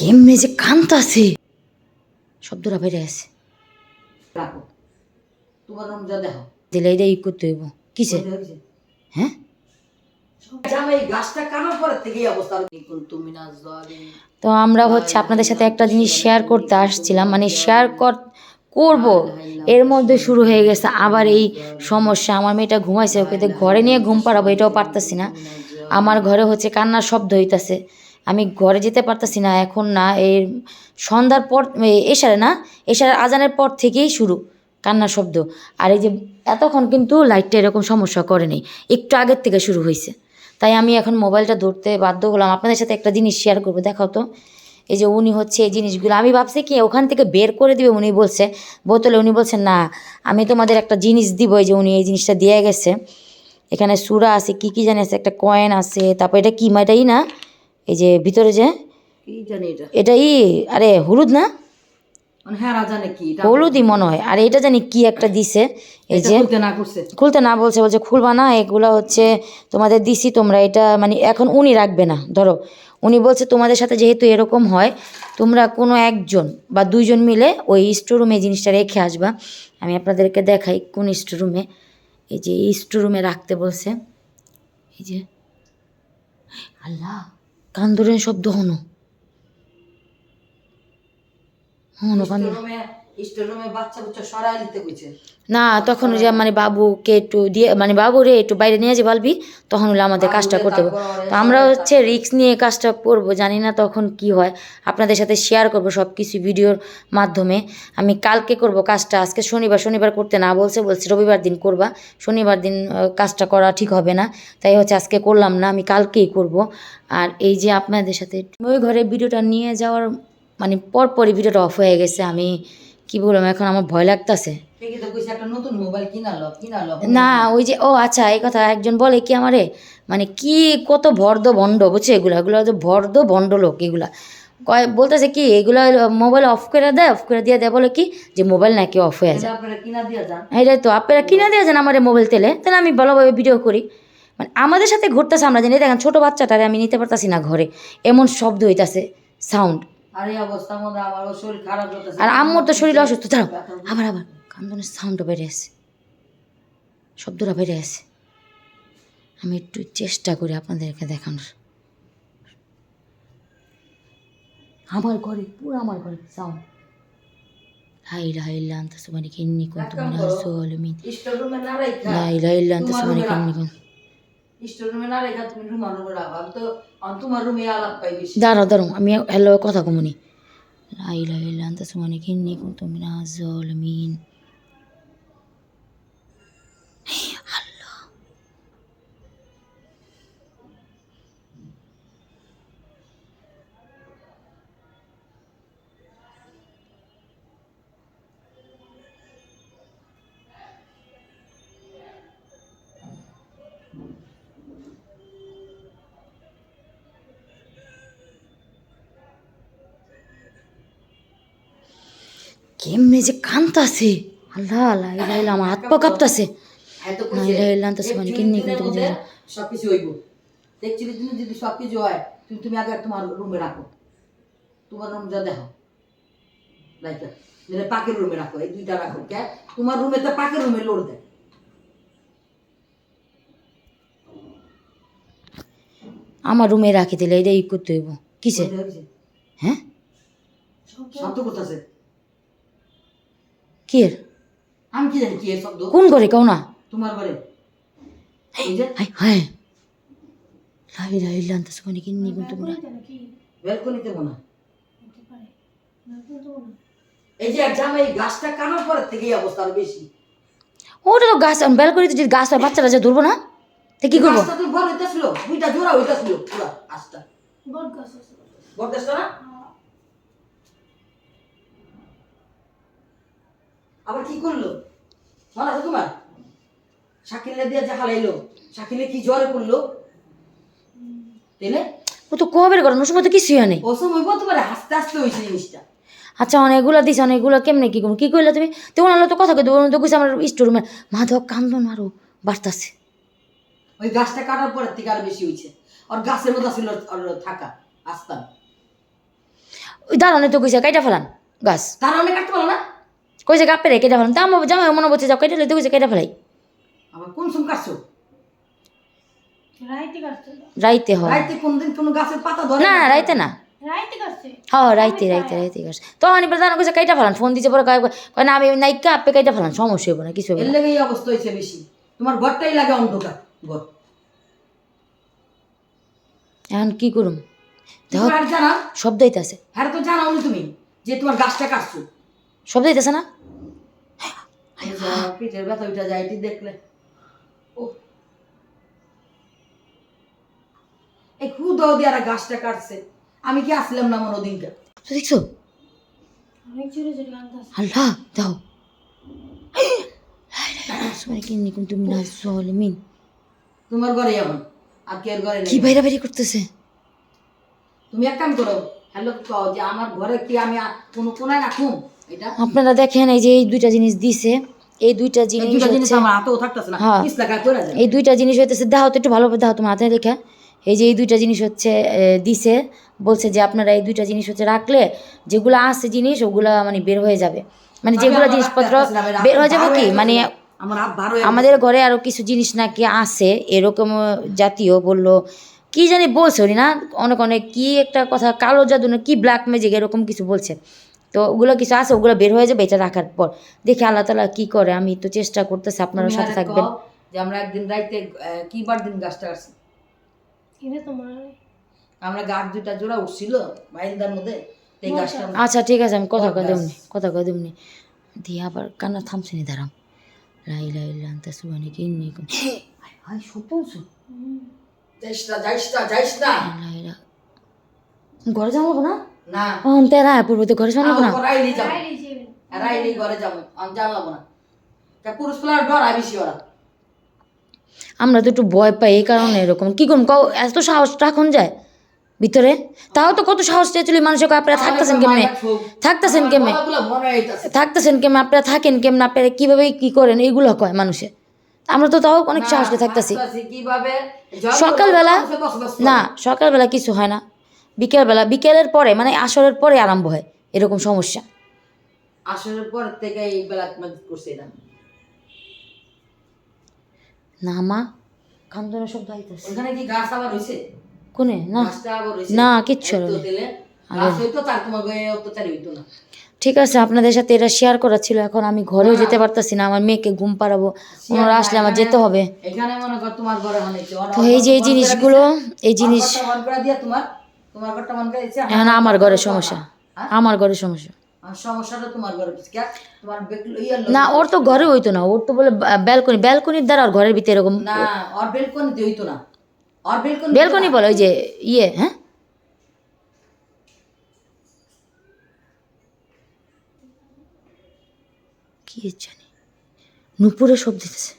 কেমনে যে কান্তাছে শব্দটা বেড়ে আছে রাখো। তোমার রুম যা দেখো। দিলে এটা ই করতে হইব। কিসে? হ্যাঁ? তো আমরা হচ্ছে আপনাদের সাথে একটা জিনিস শেয়ার করতে আসছিলাম। মানে শেয়ার কর করব। এর মধ্যে শুরু হয়ে গেছে। আবার এই সমস্যা। আমার মেয়েটা ঘুমাইছে ওকে ঘরে নিয়ে ঘুম পাড়াবো এটাও পারতাছি না। আমার ঘরে হচ্ছে কান্নার শব্দ হইতাছে। আমি ঘরে যেতে পারতাছি না, এখন না এর সন্ধ্যার পর এ- এশারে না, এশারের আজানের পর থেকেই শুরু কান্নার শব্দ। আর এই যে এতক্ষণ কিন্তু লাইটটা এরকম সমস্যা করেনি একটু আগের থেকে শুরু হয়েছে। তাই আমি এখন মোবাইলটা ধরতে বাধ্য হলাম। আপনাদের সাথে একটা জিনিস শেয়ার করব, দেখাও তো। এই যে উনি হচ্ছে এই জিনিসগুলো, আমি ভাবছি কি, ওখান থেকে বের করে দিবে, উনি বলছে, বোতলে উনি বলছেন না, আমি তোমাদের একটা জিনিস দিব যে উনি এই জিনিসটা দিয়ে গেছে। এখানে সুরা আছে, কি কি জানি আছে, একটা কয়েন আছে, তারপর এটা কি, মা, এটাই না? এই যে ভিতরে যে এটা? ই আরে হলুদ না? মানে হ্যাঁ হলুদই মনে হয়। আর এটা জানি কি একটা দিছে। এই যে খুলতে না খুলতে না বলছে বলছে খুলবা না এগুলো হচ্ছে তোমাদের দিছি তোমরা এটা মানে এখন উনি রাখবে না। ধরো উনি বলছে তোমাদের সাথে যেহেতু এরকম হয় তোমরা কোনো একজন বা দুইজন মিলে ওই স্টোরুমে জিনিসটা রেখে আসবা। আমি আপনাদেরকে দেখাই কোন স্টোরুমে এই যে স্টোরুমে রাখতে বলছে। এই যে আল্লাহ! কান্দরের শব্দ হনো। হনো কান্দর। স্টোরুমে স্টোরুমে বাচ্চা বুচ্চা সরাই নিতে কইছে। না তখন যে মানে বাবুকে একটু দিয়ে মানে বাবু রে একটু বাইরে নিয়ে যে বলবি তখন হলো আমাদের কাজটা করতে হবে। তো আমরা হচ্ছে রিস্ক নিয়ে কাজটা করব জানি না তখন কি হয়। আপনাদের সাথে শেয়ার করব সব কিছু ভিডিওর মাধ্যমে। আমি কালকে করব কাজটা আজকে শনিবার শনিবার করতে না বলছে বলছে রবিবার দিন করবা। শনিবার দিন কাজটা করা ঠিক হবে না। তাই হচ্ছে আজকে করলাম না আমি কালকেই করব। আর এই যে আপনাদের সাথে ওই ঘরে ভিডিওটা নিয়ে যাওয়ার মানে পরপরই ভিডিওটা অফ হয়ে গেছে আমি কি বললাম এখন আমার ভয় লাগতাছে। না ওই যে ও আচ্ছা এই কথা একজন বলে কি আমারে? মানে কি কত ভর্দ ভণ্ড বুঝছে? এগুলো এগুলো হচ্ছে ভর্দ ভণ্ড লোক এগুলা। কয় বলতেছে কি এগুলো মোবাইল অফ করে দেয় অফ করে দিয়ে দেয় বলে কি যে মোবাইল নাকি অফ হয়ে যায়। এটা আপনারা কিনা দিয়া যান। এটাই তো আপনারা কিনে দিয়েছেন আমার মোবাইল তেলে। তাহলে আমি ভালোভাবে ভিডিও করি। মানে আমাদের সাথে ঘুরতেছে আমরা জানি। দেখেন ছোটো বাচ্চাটারে আমি নিতে পারতাছি না ঘরে। এমন শব্দ হইতাছে সাউন্ড আর আম্মুর তো শরীর অসুস্থ দাঁড়াও। আবার আবার। কান্দনের সাউন্ডও বেড়ে আছে শব্দটা বেড়ে আছে আমি একটু চেষ্টা করি আপনাদেরকে দেখানোর। আমার ঘরে পুরো আমার ঘরে সাউন্ড হাই লাই লান্তা সুবানি কিন্নি কোন তুমি লান্তা সুবানি দাঁড়াও দাঁড়াও আমি হ্যালো কথা কমুনি। লাই লাই লান্তা সুমানি কিন্নি কোন তুমি না কেমনে যে কান্তাছে। আল্লাহ আল্লাহ ইলা ইলা আমার হাত পা কাঁপতাছে। না ইলা ইলা আনতে সুবানি কিন্নি কোন তুমি না সবকিছু হইব। দেখছিলি তুমি যদি সবকিছু হয় তুমি তুমি আগে তোমার রুমে রাখো। তোমার রুম যা দেখো। রাইটা যেটা পাকের রুমে রাখো এই দুইটা রাখো কে তোমার রুমে তো পাকের রুমে লোড দেয়। আমার রুমে রাখি দিলে এটা ই করতে হইব। কিসে হ্যাঁ? শব্দ করতেছে। কি এর আমি কি জানি কি এর শব্দ? কোন ঘরে? কেউ না। তোমার ঘরে। এই হাই হাই। লাই লাই লান্তা সুবানি কিন্নি কোন তুমি না। বেলকনিতে মনে হয়। এই যে জামাই গাছটা কানার পরের থেকে এই অবস্থা আরও বেশি। ওটা তো গাছ বেলকনিতে যদি গাছ হয় বাচ্চারা যে ধরবো না তো কি করব? গাছটা তো বড় হইতেছিল দুইটা জোড়া হইতেছিল পুরা গাছটা। বড় গাছটা না? আবার কি করল? মনে আছে তোমার? শাকিলে দিয়ে যা হালাইলো শাকিলে কি জ্বরে পড়ল? তাইলে ও তো কবের ঘটনা ওর সময় তো কিছুই হয় নাই। ও সময় পারে হাসতে হাসতে হয়েছে জিনিসটা। আচ্ছা অনেকগুলো দিছে অনেকগুলো কেমনে কি করব? কি করলে তুমি? তেমন হলো তো কথা দেবো তো কইছে আমার স্টোর রুমে মাধব কান্দন আরও বাড়তাছে। ওই গাছটা কাটার পরের থেকে আরও বেশি হয়েছে। আর গাছের মধ্যে ছিল থাকা আস্তান। ওই দাঁড়ানো তো কইছে কাইটা ফেলান গাছ। অনেক কাটতে পারো না? কইছে কাপেরে কেটে ফেলান তা আমার জামাই মনে বলছে যাও কেটে লইতে কইছে কেটে ফেলাই। আবার কোন সুম কাটছো? রাইতে হয় রাইতে কোনদিন কোনো গাছের পাতা ধরে না না? রাইতে না। রাইতে হ্যাঁ রাইতে রাইতে রাইতে গাছ তখন এবার জানো কইছে কাইটা ফেলান ফোন দিছে পরে কয় কয় না আমি নাইকা আপে কাইটা ফেলান সমস্যা হবে না কিছু হবে এর না। এই অবস্থা হয়েছে বেশি। তোমার ঘরটাই লাগে অন্ধকার ঘর। এখন কি করুম? জানা? শব্দ হইতাছে। হ্যাঁ তো জানাও তুমি যে তোমার গাছটা কাটছো। শব্দ হইতাছে না? পিঠের ব্যথা উঠা যায় এটি দেখলে। ও এই খুদ দিয়ে গাছটা কাটছে। আমি কি আসলাম না মনে দিনটা দেখছ? আল্লাহ দাও তুমি মিন। তোমার ঘরে এখন আর কে ঘরে কি বাইরা বাইরে করতেছে? তুমি এক কাম করো হ্যালো কও যে আমার ঘরে কি আমি কোনো কোনায় রাখুম? আপনারা দেখেন এই যে এই দুইটা জিনিস দিছে এই দুইটা জিনিস হ্যাঁ। এই দুইটা জিনিস হইতেছে দাও তো একটু ভালোভাবে দাও তোমার হাতে রেখে এই যে এই দুইটা জিনিস হচ্ছে দিছে বলছে যে আপনারা এই দুইটা জিনিস হচ্ছে রাখলে যেগুলো আছে জিনিস ওগুলা মানে বের হয়ে যাবে। মানে যেগুলো জিনিসপত্র বের হয়ে যাবে কি? মানে আমাদের ঘরে আরও কিছু জিনিস নাকি আছে এরকম জাতীয় বলল কি জানি বলছে না অনেক অনেক কি একটা কথা কালো জাদু না কি ব্ল্যাক ম্যাজিক এরকম কিছু বলছে। তো ওগুলো কিছু আছে ওগুলো বের হয়ে যাবে এটা রাখার পর। দেখি আল্লাহ তালা কি করে আমি তো চেষ্টা করতেছি আপনারা সাথে থাকবেন। যে আমরা একদিন রাইতে কি বার দিন গাছটা নেই? আমরা গাছ দুইটা জোড়া উঠছিল বাইন্দার মধ্যে এই গাছটা আচ্ছা ঠিক আছে আমি কথা কয়ে দেবনি কথা কয়ে দেবনি। দিয়ে আবার কান্না থামছে নি দাঁড়াও। লাই লাই লান্তা সুবানি কিন্নি কুন। হাই সপনছো যাইস না যাইস না যাইস না। ঘরে যাব না? না। ও তেরা পূর্ব তো ঘরে যাব না? রাইলি যাব। রাইলি ঘরে যাব আমি জানলাম না। তা পুরুষ প্লার ডর আই বেশি আমরা তো একটু ভয় পাই এই কারণে এরকম। কি করুন কও এত সাহস রাখুন যায় ভিতরে? তাও তো কত সাহস চেয়েছিল মানুষের আপনারা থাকতেছেন কেমনে? থাকতেছেন কেমনে? থাকতেছেন কেমনে? আপনারা থাকেন কেমনে? আপনারা কীভাবে কি করেন? এইগুলো কয় মানুষে। আমরা তো তাও অনেক সাহস থাকতেছি। সকালবেলা। না সকালবেলা কিছু হয় না। বিকেলবেলা বিকেলের পরে মানে আসরের পরে আরম্ভ হয় এরকম সমস্যা। আসরের পর থেকে এই বেলা করছে না মা শব্দ আইতেছে ওখানে কি গাছ আবার হইছে? কোনে? না। না, কিচ্ছু না। ঠিক আছে আপনাদের সাথে এটা শেয়ার করা ছিল এখন আমি ঘরেও যেতে পারতাছি না আমার মেয়েকে ঘুম পাড়াবো। ওনারা আসলে আমার যেতে হবে। মনে কর তোমার ঘরে অনেক তো এই যে এই জিনিসগুলো এই জিনিস তোমার তোমার ঘরটা মন দিচ্ছে এখন আমার ঘরের সমস্যা। আমার ঘরের সমস্যা। সমস্যাটা তোমার ঘরে তোমার ইয়ে না ওর তো ঘরে হইতো না। ওর তো বলে ব্যালকনি ব্যালকনির দ্বারা ওর ঘরের ভিতরে এরকম না ওর বেলকনিতে হইতো না। ওর বেলকনি ব্যালকনি বলে ওই যে ইয়ে হ্যাঁ? কি জানি। নুপুরে শব্দ দিতেছে।